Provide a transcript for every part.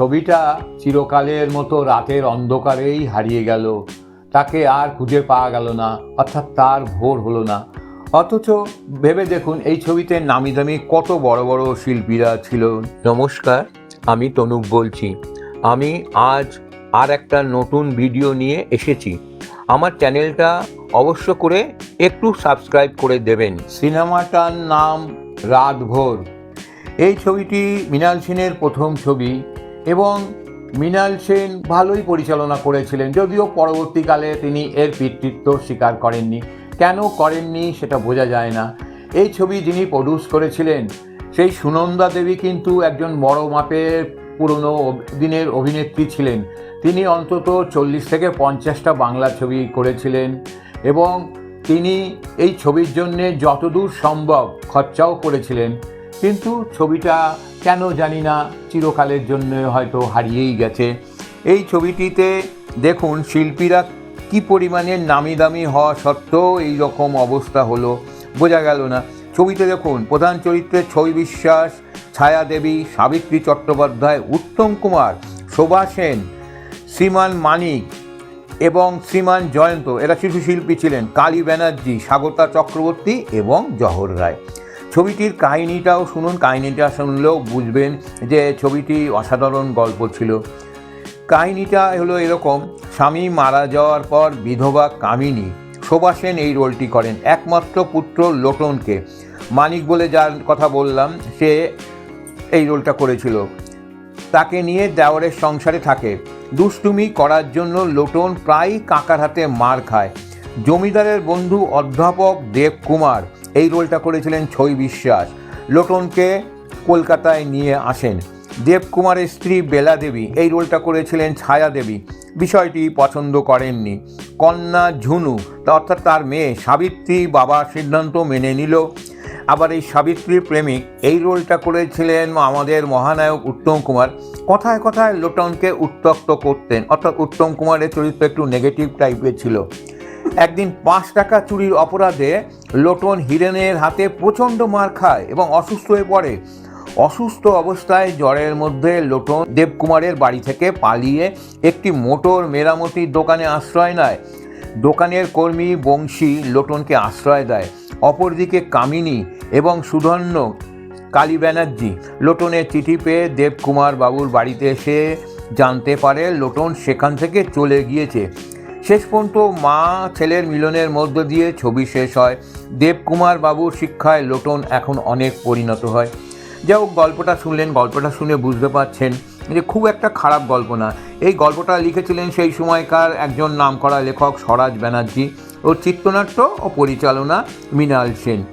ছবিটা চিরকালের মতো রাতের অন্ধকারেই হারিয়ে গেল। তাকে আর খুঁজে পাওয়া গেল না অর্থাৎ তার ভোর হলো না। অথচ ভেবে দেখুন এই ছবিতে নামি দামি কত বড় বড় শিল্পীরা ছিল। নমস্কার আমি তনুক বলছি। আমি আজ আর একটা নতুন ভিডিও নিয়ে এসেছি। আমার চ্যানেলটা অবশ্য করে একটু সাবস্ক্রাইব করে দেবেন। সিনেমাটার নাম রাতভোর। এই ছবিটি মৃণাল সেনের প্রথম ছবি। এবং মৃণাল সেন ভালোই পরিচালনা করেছিলেন, যদিও পরবর্তীকালে তিনি এর পিতৃত্ব স্বীকার করেননি। কেন করেননি সেটা বোঝা যায় না। এই ছবি যিনি প্রডিউস করেছিলেন, সেই সুনন্দা দেবী কিন্তু একজন বড় মাপের পুরনো দিনের অভিনেত্রী ছিলেন। তিনি অন্তত চল্লিশ থেকে পঞ্চাশটা বাংলা ছবি করেছিলেন এবং তিনি এই ছবির জন্যে যতদূর সম্ভব খরচাও করেছিলেন। কিন্তু ছবিটা কেন জানি না চিরকালের জন্য হয়তো হারিয়েই গেছে। এই ছবিটিতে দেখুন শিল্পীরা কি পরিমাণে নামি দামি হওয়া সত্ত্বেও এই রকম অবস্থা হলো। বোঝা গেল না। ছবিতে দেখুন প্রধান চরিত্রে ছবি বিশ্বাস ছায়া দেবী সাবিত্রী চট্টোপাধ্যায়, উত্তম কুমার, শোভা সেন, শ্রীমান মানিক এবং শ্রীমান জয়ন্ত। এরা শিশু শিল্পী ছিলেন। কালী ব্যানার্জি, স্বাগতা চক্রবর্তী এবং জহর রায়। ছবিটির কাহিনিটাও শুনুন, কাহিনিটা শুনলেও বুঝবেন যে ছবিটি অসাধারণ গল্প ছিল। কাহিনিটা হলো এরকম, স্বামী মারা যাওয়ার পর বিধবা কামিনী শোভা সেন এই রোলটি করেন, একমাত্র পুত্র লোটনকে। মানিক বলে যার কথা বললাম, সে এই রোলটা করেছিল। তাকে নিয়ে দেওয়ারের সংসারে থাকে। দুষ্টুমি করার জন্য লোটন প্রায়ই কাকার হাতে মার খায়। জমিদারের বন্ধু অধ্যাপক দেব কুমার এই রোলটা করেছিলেন ছই বিশ্বাস। লোটনকে কলকাতায় নিয়ে আসেন। দেবকুমারের স্ত্রী বেলা দেবী এই রোলটা করেছিলেন ছায়া দেবী বিষয়টি পছন্দ করেননি। কন্যা ঝুনু অর্থাৎ তার মেয়ে সাবিত্রী বাবা সিদ্ধান্ত মেনে নিল। আবার এই সাবিত্রীর প্রেমিক এই রোলটা করেছিলেন আমাদের মহানায়ক উত্তম কুমার। কথায় কথায় লোটনকে উত্তক্ত করতেন। অর্থাৎ উত্তম কুমারের চরিত্র একটু নেগেটিভ টাইপের ছিল। একদিন পাঁচ টাকা চুরির অপরাধে লোটন হিরেনের হাতে প্রচণ্ড মার খায় এবং অসুস্থ হয়ে পড়ে। অসুস্থ অবস্থায় জ্বরের মধ্যে লোটন দেবকুমারের বাড়ি থেকে পালিয়ে একটি মোটর মেরামতির দোকানে আশ্রয় নেয়। দোকানের কর্মী বংশী লোটনকে আশ্রয় দেয়। অপরদিকে কামিনী এবং সুধন্য কালী ব্যানার্জি লোটনের চিঠি পেয়ে দেবকুমার বাবুর বাড়িতে এসে জানতে পারে লোটন সেখান থেকে চলে গিয়েছে। শেষ পর্যন্ত মা ছেলের মিলনের মধ্য দিয়ে ছবি শেষ হয়। দেবকুমার বাবুর শিক্ষায় লোটন এখন অনেক পরিণত হয়। যাই হোক, গল্পটা শুনলেন, গল্পটা শুনে বুঝতে পারছেন যে খুব একটা খারাপ গল্প না। এই গল্পটা লিখেছিলেন সেই সময়কার একজন নামকরা লেখক স্বরাজ ব্যানার্জি ওর চিত্রনাট্য ও পরিচালনা মৃণাল সেন।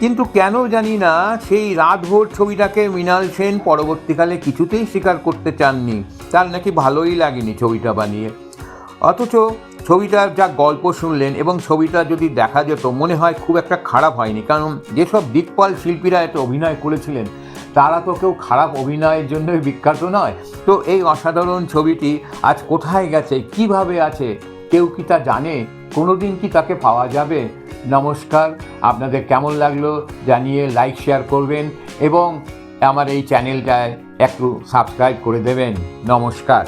কিন্তু কেন জানি না, সেই রাতভোর ছবিটাকে মৃণাল সেন পরবর্তীকালে কিছুতেই স্বীকার করতে চাননি। তার নাকি ভালোই লাগেনি ছবিটা বানিয়ে। অথচ ছবিটার যা গল্প শুনলেন এবং ছবিটা যদি দেখা যেত, মনে হয় খুব একটা খারাপ হয়নি। কারণ যেসব দিকপাল শিল্পীরা এতে অভিনয় করেছিলেন, তারা তো কেউ খারাপ অভিনয়ের জন্যই বিখ্যাত নয়। তো এই অসাধারণ ছবিটি আজ কোথায় গেছে, কীভাবে আছে, কেউ কি তা জানে? কোনো দিন কি তাকে পাওয়া যাবে? নমস্কার, আপনাদের কেমন লাগল জানিয়ে লাইক, শেয়ার করবেন এবং আমার এই চ্যানেলটায় একটু সাবস্ক্রাইব করে দেবেন। নমস্কার।